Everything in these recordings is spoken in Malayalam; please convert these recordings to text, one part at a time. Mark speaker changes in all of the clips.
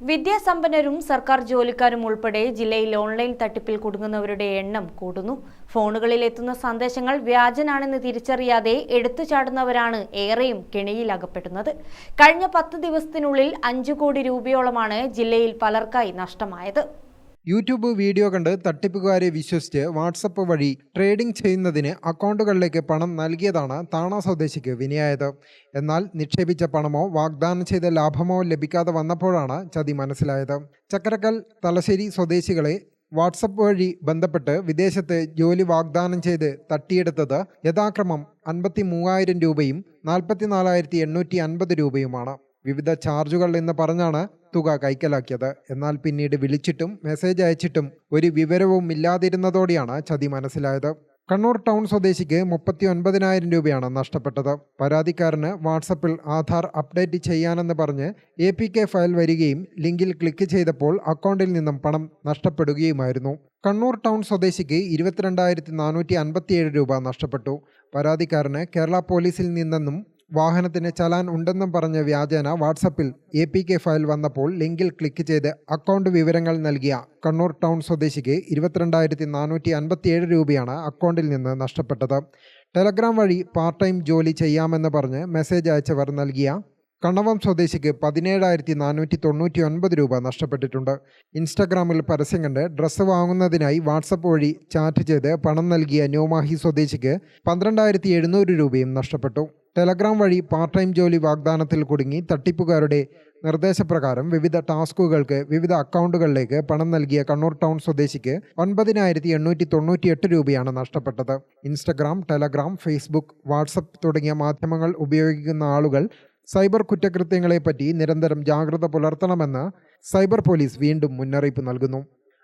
Speaker 1: വിദ്യാസമ്പന്നരും സർക്കാർ ജോലിക്കാരും ഉൾപ്പെടെ ജില്ലയിൽ ഓൺലൈൻ തട്ടിപ്പിൽ കുടുങ്ങുന്നവരുടെ എണ്ണം കൂടുന്നു. ഫോണുകളിൽ എത്തുന്ന സന്ദേശങ്ങൾ വ്യാജനാണെന്ന് തിരിച്ചറിയാതെ എടുത്തു ചാടുന്നവരാണ് ഏറെയും കെണിയിൽ അകപ്പെടുന്നത്. കഴിഞ്ഞ പത്ത് ദിവസത്തിനുള്ളിൽ അഞ്ചു കോടി രൂപയോളമാണ് ജില്ലയിൽ പലർക്കായി നഷ്ടമായത്.
Speaker 2: യൂട്യൂബ് വീഡിയോ കണ്ട് തട്ടിപ്പുകാരെ വിശ്വസിച്ച് വാട്സപ്പ് വഴി ട്രേഡിംഗ് ചെയ്യുന്നതിന് അക്കൗണ്ടുകളിലേക്ക് പണം നൽകിയതാണ് താണ സ്വദേശിക്ക് വിനയായത്. എന്നാൽ നിക്ഷേപിച്ച പണമോ വാഗ്ദാനം ചെയ്ത ലാഭമോ ലഭിക്കാതെ വന്നപ്പോഴാണ് ചതി മനസ്സിലായത്. ചക്കരക്കൽ തലശ്ശേരി സ്വദേശികളെ വാട്സപ്പ് വഴി ബന്ധപ്പെട്ട് വിദേശത്ത് ജോലി വാഗ്ദാനം ചെയ്ത് തട്ടിയെടുത്തത് യഥാക്രമം അൻപത്തി മൂവായിരം രൂപയും നാൽപ്പത്തി നാലായിരത്തി എണ്ണൂറ്റി അൻപത് രൂപയുമാണ്. വിവിധ ചാർജുകൾ എന്ന് പറഞ്ഞാണ് തുക കൈക്കലാക്കിയത്. എന്നാൽ പിന്നീട് വിളിച്ചിട്ടും മെസ്സേജ് അയച്ചിട്ടും ഒരു വിവരവും ഇല്ലാതിരുന്നതോടെയാണ് ചതി മനസ്സിലായത്. കണ്ണൂർ ടൗൺ സ്വദേശിക്ക് മുപ്പത്തി ഒൻപതിനായിരം രൂപയാണ് നഷ്ടപ്പെട്ടത്. പരാതിക്കാരന് വാട്സപ്പിൽ ആധാർ അപ്ഡേറ്റ് ചെയ്യാനെന്ന് പറഞ്ഞ് എ പി കെ ഫയൽ വരികയും ലിങ്കിൽ ക്ലിക്ക് ചെയ്തപ്പോൾ അക്കൗണ്ടിൽ നിന്നും പണം നഷ്ടപ്പെടുകയുമായിരുന്നു. കണ്ണൂർ ടൗൺ സ്വദേശിക്ക് ഇരുപത്തിരണ്ടായിരത്തി നാനൂറ്റി അൻപത്തിയേഴ് രൂപ നഷ്ടപ്പെട്ടു. പരാതിക്കാരന് കേരള പോലീസിൽ നിന്നെന്നും വാഹനത്തിന് ചലാൻ ഉണ്ടെന്നും പറഞ്ഞ വ്യാജേന വാട്സപ്പിൽ എ പി കെ ഫയൽ വന്നപ്പോൾ ലിങ്കിൽ ക്ലിക്ക് ചെയ്ത് അക്കൗണ്ട് വിവരങ്ങൾ നൽകിയ കണ്ണൂർ ടൗൺ സ്വദേശിക്ക് ഇരുപത്തിരണ്ടായിരത്തി നാനൂറ്റി അൻപത്തിയേഴ് രൂപയാണ് അക്കൗണ്ടിൽ നിന്ന് നഷ്ടപ്പെട്ടത്. ടെലഗ്രാം വഴി പാർട്ട് ടൈം ജോലി ചെയ്യാമെന്ന് പറഞ്ഞ് മെസ്സേജ് അയച്ചവർ നൽകിയ കണ്ണവം സ്വദേശിക്ക് പതിനേഴായിരത്തി നാനൂറ്റി തൊണ്ണൂറ്റി ഒൻപത് രൂപ നഷ്ടപ്പെട്ടിട്ടുണ്ട്. ഇൻസ്റ്റഗ്രാമിൽ പരസ്യം കണ്ട് ഡ്രസ്സ് വാങ്ങുന്നതിനായി വാട്സപ്പ് വഴി ചാറ്റ് ചെയ്ത് പണം നൽകിയ ന്യൂമാഹി സ്വദേശിക്ക് പന്ത്രണ്ടായിരത്തി എഴുന്നൂറ് രൂപയും നഷ്ടപ്പെട്ടു. ടെലഗ്രാം വഴി പാർട്ട് ടൈം ജോലി വാഗ്ദാനത്തിൽ കുടുങ്ങി തട്ടിപ്പുകാരുടെ നിർദ്ദേശപ്രകാരം വിവിധ ടാസ്കുകൾക്ക് വിവിധ അക്കൗണ്ടുകളിലേക്ക് പണം നൽകിയ കണ്ണൂർ ടൗൺ സ്വദേശിക്ക് ഒൻപതിനായിരത്തി എണ്ണൂറ്റി തൊണ്ണൂറ്റിയെട്ട് രൂപയാണ് നഷ്ടപ്പെട്ടത്. ഇൻസ്റ്റഗ്രാം ടെലഗ്രാം ഫേസ്ബുക്ക് വാട്സപ്പ് തുടങ്ങിയ മാധ്യമങ്ങൾ ഉപയോഗിക്കുന്ന ആളുകൾ സൈബർ കുറ്റകൃത്യങ്ങളെപ്പറ്റി നിരന്തരം ജാഗ്രത പുലർത്തണമെന്ന് സൈബർ പോലീസ് വീണ്ടും മുന്നറിയിപ്പ് നൽകുന്നു.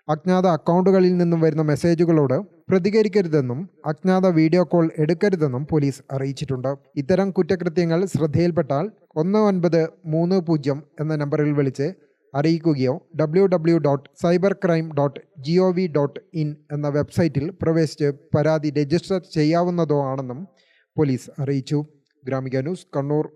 Speaker 2: അജ്ഞാത അക്കൗണ്ടുകളിൽ നിന്നും വരുന്ന മെസ്സേജുകളോട് പ്രതികരിക്കരുതെന്നും അജ്ഞാത വീഡിയോ കോൾ എടുക്കരുതെന്നും പോലീസ് അറിയിച്ചിട്ടുണ്ട്. ഇത്തരം കുറ്റകൃത്യങ്ങൾ ശ്രദ്ധയിൽപ്പെട്ടാൽ ഒന്ന് ഒൻപത് മൂന്ന് പൂജ്യം എന്ന നമ്പറിൽ വിളിച്ച് അറിയിക്കുകയോ W W dot cyber crime dot G O V dot in എന്ന വെബ്സൈറ്റിൽ പ്രവേശിച്ച് പരാതി രജിസ്റ്റർ ചെയ്യാവുന്നതോ ആണെന്നും പോലീസ് അറിയിച്ചു. ഗ്രാമിക ന്യൂസ് കണ്ണൂർ.